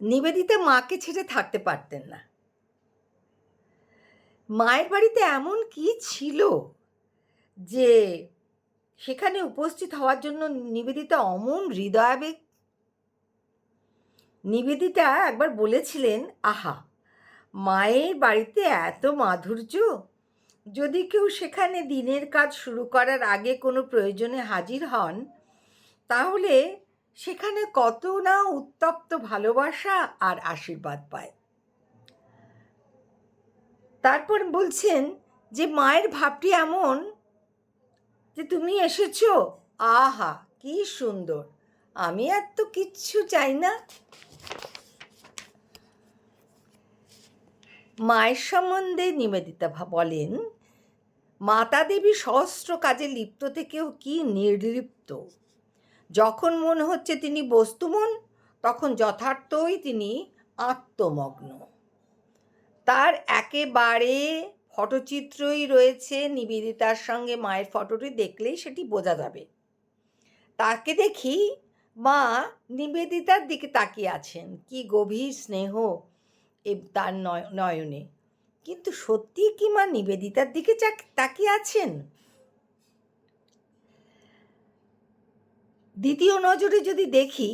নিবেদিতা মাকে ছেড়ে থাকতে পারতেন না। মায়ের বাড়িতে এমন কি ছিল যে সেখানে উপস্থিত হওয়ার জন্য নিবেদিতা অমন হৃদয়াবেগ? নিবেদিতা একবার বলেছিলেন, আহা, মায়ের বাড়িতে এত মাধুর্য? যদি কেউ সেখানে দিনের কাজ শুরু করার আগে কোনো প্রয়োজনে হাজির হন, তাহলে সেখানে কত না উত্তপ্ত ভালোবাসা আর আশীর্বাদ পায়। তারপর বলছেন যে, মায়ের ভাবটি এমন যে, তুমি এসেছ, আহা, কি সুন্দর, আমি আর তো কিচ্ছু চাই না। মায়ের সম্বন্ধে নিবেদিতা বলেন, মাতা দেবী সহস্র কাজে লিপ্ত থেকেও কি নির্লিপ্ত। যখন মনে হচ্ছে তিনি বস্তুমন, তখন যথার্থই তিনি আত্মমগ্ন। তার একেবারে ফটোচিত্রই রয়েছে নিবেদিতার সঙ্গে মায়ের ফটোটি দেখলেই সেটি বোঝা যাবে। তাকে দেখি মা নিবেদিতার দিকে তাকিয়ে আছেন। কি গভীর স্নেহ এ তার নয়- নয়নে। কিন্তু সত্যি কি মা নিবেদিতার দিকে তাকিয়ে আছেন? দ্বিতীয় নজরে যদি দেখি,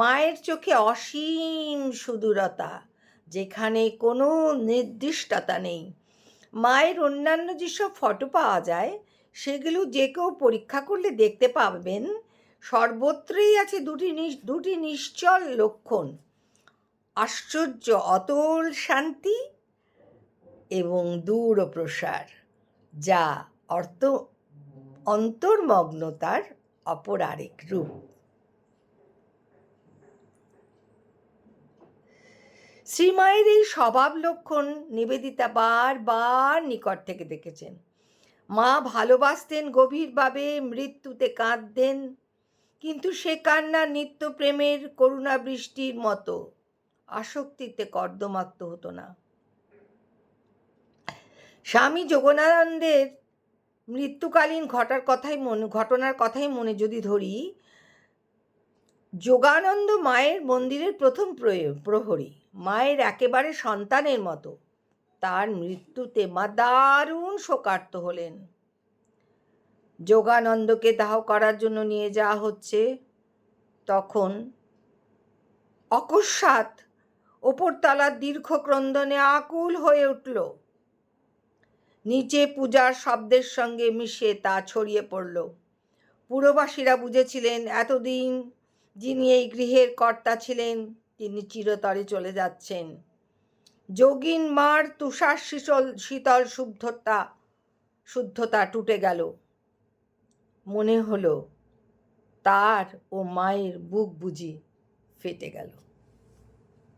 মায়ের চোখে অসীম সুদূরতা, যেখানে কোনো নির্দিষ্টতা নেই। মায়ের অন্যান্য যেসব ফটো পাওয়া যায়, সেগুলো যে কেউ পরীক্ষা করলে দেখতে পাবেন, সর্বত্রই আছে দুটি দুটি নিশ্চল লক্ষণ। আশ্চর্য, অতল শান্তি এবং দূর প্রসার যা অর্থ, অন্তর্মগ্নতার অপর আরেক রূপ। শ্রীমায়ের এই স্বভাব লক্ষণ নিবেদিতা বারবার নিকট থেকে দেখেছেন। মা ভালোবাসতেন গভীরভাবে, মৃত্যুতে কাঁদতেন, কিন্তু সে কান্না নিত্য প্রেমের করুণা বৃষ্টির মতো। আসক্তিতে কর্দমাক্ত হতো না। স্বামী যোগনানন্দের মৃত্যুকালীন ঘটার কথাই মনে, ঘটনার কথাই মনে যদি ধরি, যোগানন্দ মায়ের মন্দিরের প্রথম প্রহরী, মায়ের একেবারে সন্তানের মতো। তার মৃত্যুতে মা দারুণ শোকার্ত হলেন। যোগানন্দকে দাহ করার জন্য নিয়ে যাওয়া হচ্ছে। তখন অকস্মাৎ ওপরতলার দীর্ঘ ক্রন্দনে আকুল হয়ে উঠল। নিচে পূজার শব্দের সঙ্গে মিশে তা ছড়িয়ে পড়ল। পুরবাসীরা বুঝেছিলেন, এতদিন যিনি এই গৃহের কর্তা ছিলেন, তিনি চিরতরে চলে যাচ্ছেন। যোগিন মার তুষার শীতল শীতল শুদ্ধতা শুদ্ধতা টুটে গেল। মনে হলো তার ও মায়ের বুক বুঝি ফেটে গেল।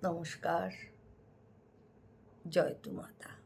নমস্কার। জয় মাতা